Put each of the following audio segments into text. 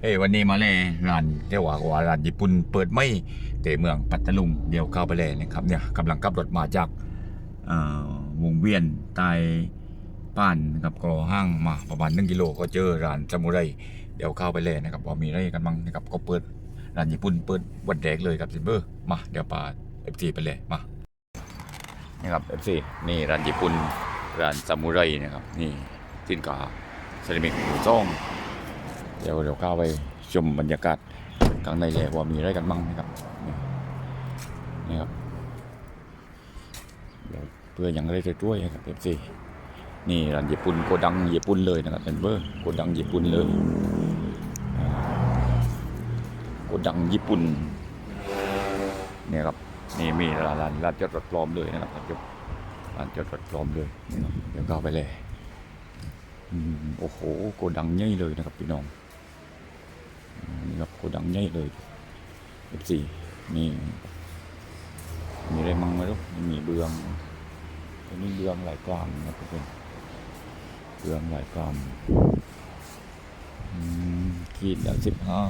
เอ้วันนี้มาเลยร้านเรียกว่าว่าร้านญี่ปุ่นเปิดไม่แต่เมืองปัตตาลุงเดี๋ยวเข้าไปเลยนะครับเนี่ยกำลังขับรถมาจากวงเวียนใต้ป้านนะครับก็ห้างมาประมาณหนึ่งกิโลก็เจอร้านซามูไรเดี๋ยวเข้าไปเลยนะครับว่ามีอะไรกันบ้างนะครับก็เปิดร้านญี่ปุ่นเปิดวันแรกเลยครับซิมเบอร์มาเดี๋ยวปาเอฟซีไปเลยมานี่ครับเอฟซีนี่ร้านญี่ปุ่นร้านซามูไรนะครับนี่สินค้าเซรามิกหมูซ่อง ดี๋ยวเดี๋ยวเข้าไปชมบรรยากาศข้างในเลยว่ามีอะไรกันบ้างนะครับนี่ครับเเพื่ออย่างไรจะช่วยครับเอฟซีนี่ร้านญี่ปุ่นโกดังญี่ปุ่นเลยนะครับเป็นเบอร์โกดังญี่ปุ่นเลยโกดังญี่ปุ่นเนี่ยครับนี่มีร้านร้านจอดรถปลอมเลยนะครับร้านจอดร้านจอดรถปลอมเลยเดี๋ยวเข้าไปเลยโอ้โหโกดังใหญ่เลยนะครับพี่น้อง นี่ครับโกดังใหญ่เลยเอฟซีนี่มีอะไรมั่งไหมลูกมีเบืองอันนี้เบืองหลายกลามนะทุกคนเบืองหลายกลามอืมขีดละสิบห้า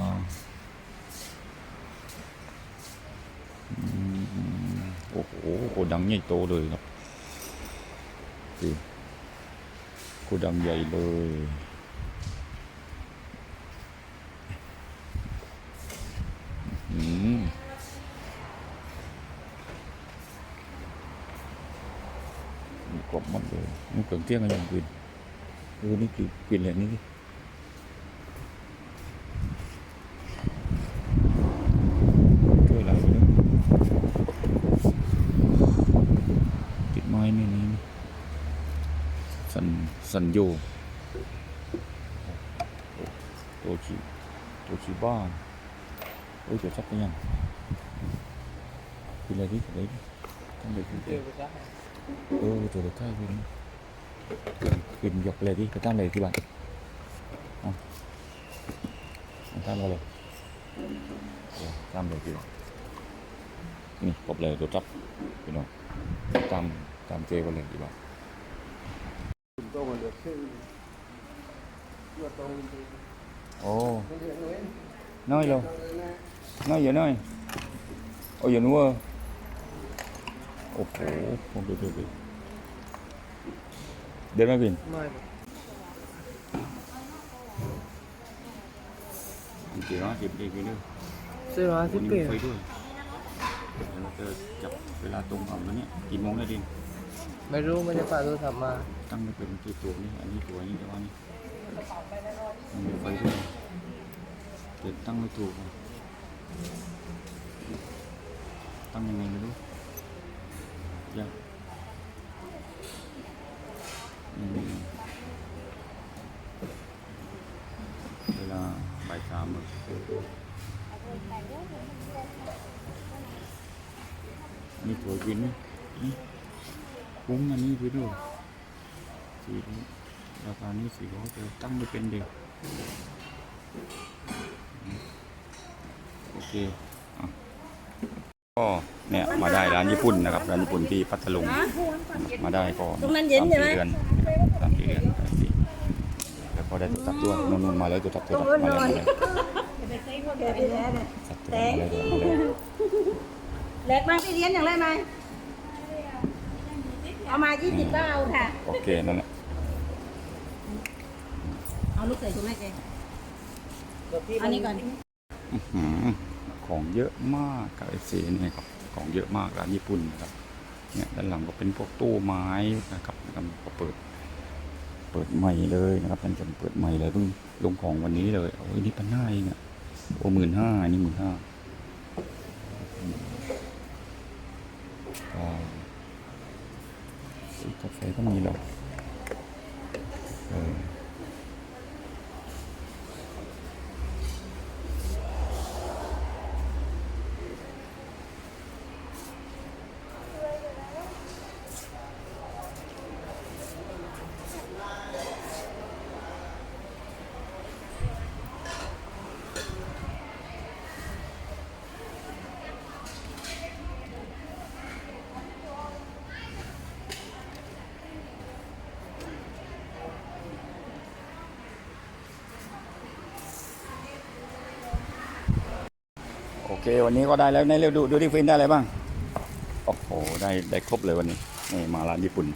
โอ้โหโกดังใหญ่โตเลยครับดูโกดังใหญ่เลย อืมมีกบหมด เลยนี่เกินเที่ยงกันยังกินเออนี่กินกินอะไรนี่ดิช่วยเราไปด้วยติดไม้นี่นี่นี่สันสันโยโตชิโตชิบ้านเอ้ยเดี๋ยวชักไปยังกินอะไรดิอะไรดิทำอะไรกินเออเดี๋ยวเดี๋ยวใช่กิน กินยกเลยดิไปตั้งเลยที่บ้านเอาเอาตั้งเลยตั้งเลยที่บ้านนี่กบเลยตัวจับพี่น้องตามตามเจไปเลยที่บ้านโอ้น้อยลงน้อยเยอะน้อยโอ้ยเยอะนัวโอ้โหผมดูดูดู เดินมาบิน mai จริงๆเนาะจิบดีไปด้วย sư nói วัน thiết นี้ kế ไปด้วยเดี๋ยวเราจะจับเวลาตรงเอาแล้วเนี่ยกี่โมงแล้วดิ mấy rú mấy đứa bạn tôi thầm mà ตั้งไม่เป็นตัวตัวนี่ อันนี้ตัวนี้แต่ว่านี่มันมีไฟด้วยเกิดตั้งไม่ถูกอะตั้งยังไงไม่รู้ยากอืมเวลา บ่ายสามอะนี่สวยจริงไหมนี่คุ้งอันนี้ไปด้วยสี่ร้อยราคานี้สี่ร้อยแต่ตั้งไม่เป็นเด็กโอเคอะก็เนี่ยมาได้ร้านญี่ปุ่นนะครับร้านญี่ปุ่นที่พัทลุงมาได้ก็ตรงนั้นเย็นใช่ไหมสาสี่เดือนสามสี่เดือน สามสี่แล้วก็ได้ตัวตัดด้วยนู่นๆมาแล้วตัวตัดตัวตัดมาแล้วมาแล้วตัดตัวตัดมาแล้วมาแล้วเล็กไหมพี่เลี้ยงอย่างไรไหมเอามายี่สิบก็เอาค่ะ โอเคนั่นแหละเอาลูกใส่ถุงให้แกอันนี้ก่อนอื้อหือของเยอะมากกับไอซีเนี่ยครับของเยอะมากร้านญี่ปุ่นนะครับเนี่ยด้านหลังก็เป็นพวกตู้ไม้นะครับแล้วก็เปิดเปิดใหม่เลยนะครับท่านผู้ชมเปิดใหม่เลยเพิ่งลงของวันนี้เลยโอ้ยนี่พันห้าเองอะโอ้หมื่นห้านี่หมื่นห้าซื้อกาแฟก็มีหรอเออ เควันนี้ก็ได้แล้วในเร็วดูดูที่ฟินได้อะไรบ้างโอ้โหได้ได้ครบเลยวันนี้นี่มาร้านญี่ปุ่น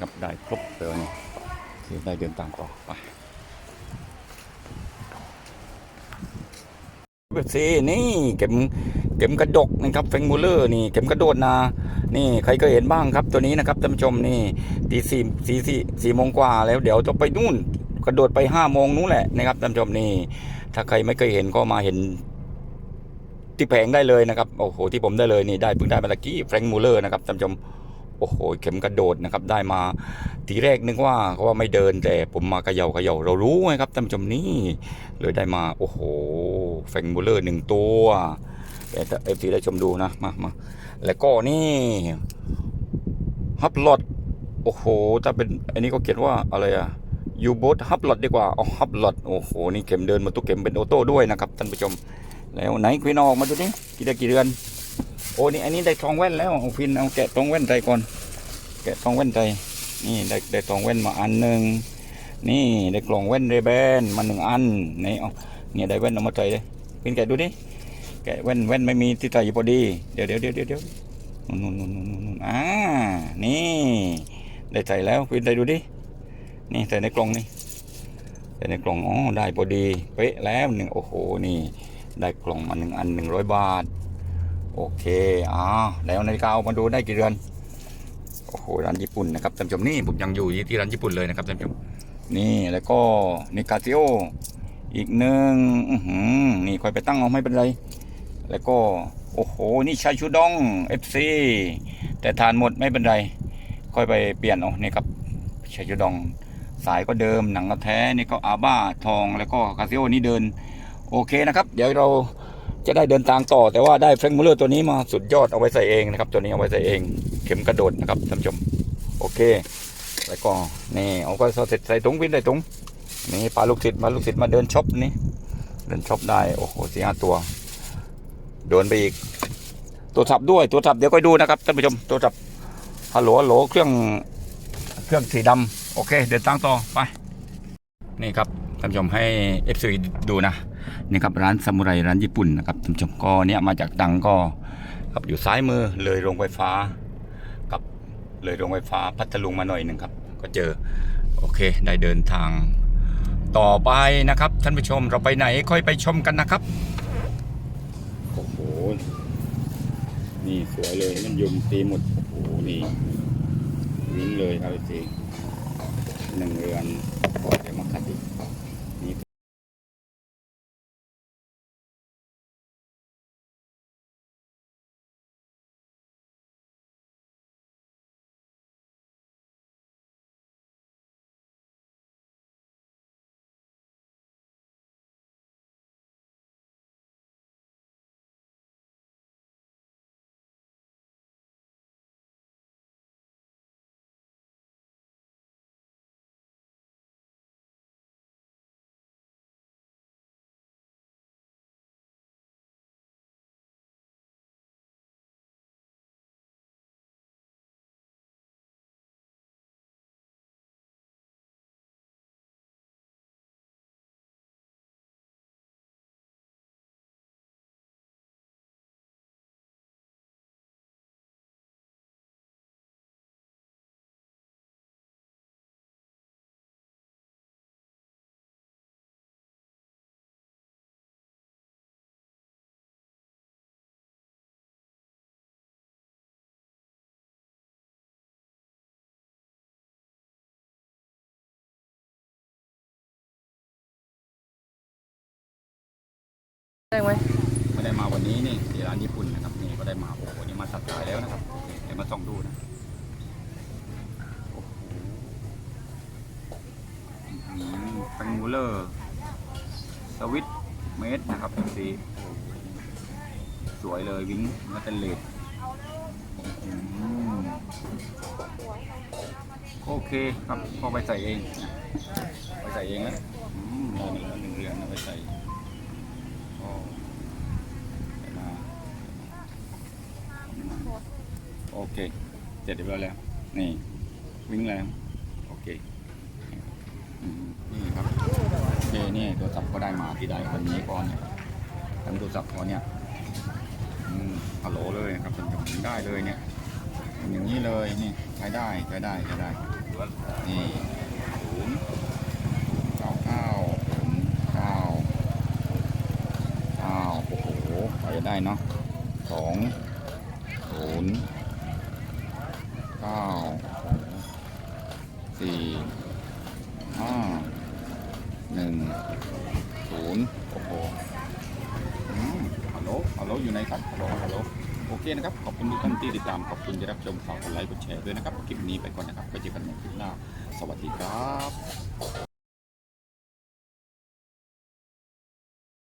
ครับได้ครบเลยวันนี้โอได้เดินตามต่อไปเบซีนี่เข็มเข็มกระดกนะครับเฟงมูเลอร์นี่เข็มกระโดดนานี่ใครก็เห็นบ้างครับตัวนี้นะครับท่านผู้ชมนี่ตีสี่สี่สี่สี่โมงกว่าแล้วเดี๋ยวจะไปนู่นกระโดดไปห้าโมงนู้นแหละนะครับท่านผู้ชมนี่ถ้าใครไม่เคยเห็นก็มาเห็น ที่แผงได้เลยนะครับโอ้โหที่ผมได้เลยนี่ได้เพิ่งได้มาตะกี้แฟรงค์มูเลอร์นะครับท่านผู้ชมโอ้โหเข็มกระโดดนะครับได้มาทีแรกนึกว่าเขาว่าไม่เดินแต่ผมมาเขย่าเขย่าเรารู้ไงครับท่านผู้ชมนี่เลยได้มาโอ้โหแฟรงค์มูเลอร์หนึ่งตัวแต่เอฟซีได้ชมดูนะมามาแล้วก็นี่ฮับลอดโอ้โหถ้าเป็นอันนี้ก็เขียนว่าอะไรอะยูโบทฮับลอดดีกว่าเอาฮับลอดโอ้โหนี่เข็มเดินมาตุกเข็มเป็นออโต้ด้วยนะครับท่านผู้ชม แล้วไหนควินออกมาดูดิกี่ได้กี่เดือน โอ้นี่อันนี้ได้ทองแว่นแล้วเอาควินเอาแกะทองแว่นใจก่อน แกะทองแว่นใจนี่ได้ได้ทองแว่นมาอันหนึ่งนี่ได้กล่องแว่นเรแบนมาหนึ่งอันนี่เอาเนี่ยได้แว่นเอามาใส่เลยควินแกะดูดิแกะแว่นแว่นไม่มีที่ใส่อยู่พอดีเดี๋ยวเดี๋ยวเดี๋ยวเดี๋ยวเดี๋ยวนู่นนู่นนู่นนู่นนู่นอ่านี่ได้ใส่แล้วควินใส่ดูดินี่ใส่ในกล่องนี่ใส่ในกล่องอ๋อได้พอดีเป๊ะแล้วหนึ่งโอ้โหนี่ ได้กล่องมาหนึ่งอันหนึ่งร้อยบาท โอเคอ่าแล้วนาฬิกาเอามาดูได้กี่เดือนโอ้โหร้านญี่ปุ่นนะครับท่านผู้ชมนี่ผมยังอยู่ที่ร้านญี่ปุ่นเลยนะครับท่านผู้ชมนี่แล้วก็นิกาซิโออีกหนึ่งนี่ค่อยไปตั้งเอาไม่เป็นไร แล้วก็โอ้โหนี่ชายชูดอง FC แต่ทานหมดไม่เป็นไรค่อยไปเปลี่ยนเอานี่ครับชายชูดองสายก็เดิมหนังก็แท้นี่ก็อาบ้าทองแล้วก็คาซิโอนี่เดิน โอเคนะครับ เดี๋ยวเราจะได้เดินทางต่อ แต่ว่าได้แฟรงค์มูลเลอร์ตัวนี้มาสุดยอดเอาไว้ใส่เองนะครับ ตัวนี้เอาไว้ใส่เอง เข็มกระโดดนะครับท่านผู้ชมโอเค แล้วก็นี่เอาก็เสร็จใส่ถุงวินใส่ถุงนี่ปลาลูกศิษย์มาลูกศิษย์มาเดินช็อปนี่เดินช็อปได้โอ้โหสี่ห้าตัวโดนไปอีกตัวทับด้วยตัวทับเดี๋ยวก็ดูนะครับท่านผู้ชมตัวทับฮัลโหลฮัลโหลเครื่องเครื่องสีดำโอเค เดินทางต่อไป นี่ครับท่านผู้ชมให้เอฟซีดูนะ นี่ครับร้านซามูไรร้านญี่ปุ่นนะครับท่านผู้ชมก็เนี่ยมาจากดังก็ครับอยู่ซ้ายมือเลยโรงไฟฟ้ากับเลยโรงไฟฟ้าพัทลุงมาหน่อยหนึ่งครับ ก็เจอโอเคได้เดินทาง ต่อไปนะครับท่านผู้ชมเราไปไหนค่อยไปชมกันนะครับโอ้โหนี่สวยเลยมันยมตีหมดโอ้โหนี่วิ่งเลยครับสิหนึ่งเรือนก็เดี๋ยวมาคัดอีก ได้ไหมไม่ได้มาวันนี้นี่ที่ร้านญี่ปุ่นนะครับนี่ก็ได้มาโอ้โหนี่มาสับสายแล้วนะครับเดี๋ยวมาส่องดูนะโอ้โหแฟงมูเลอร์สวิตเมตรนะครับสีสวยเลยวิ้งมาเตนเลดโอเคครับพอไปใส่เองไปใส่เองนะอืมนี่หนึ่งเรือนนะไปใส่ โอเค เสร็จเรียบร้อยแล้ว นี่ วิ่งแล้ว โอเคนี่ครับโอเคนี่โทรศัพท์ก็ได้มาที่ได้วันนี้ก่อนเนี่ยทั้งโทรศัพท์เขาเนี่ยอืมฮัลโหลเลยครับเป็นแบบนี้ได้เลยเนี่ยเป็นอย่างนี้เลยนี่ใช้ได้ใช้ได้ใช้ได้นี่ศูนย์เก้าเก้าศูนย์เก้าเก้าโอ้โหใช้ได้ เนาะสองศูนย์เก้าสี่ห้าหนึ่งศูนย์โอ้โหฮัลโหลฮัลโหลอยู่ไหนครับฮัลโหลฮัลโหลโอเคนะครับ ขอบคุณทุกท่านที่ติดตาม ขอบคุณที่รับชมฝากกดไลค์กดแชร์ด้วยนะครับ คลิปนี้ไปก่อนนะครับ ไปเจอกันใหม่คลิปหน้า สวัสดีครับ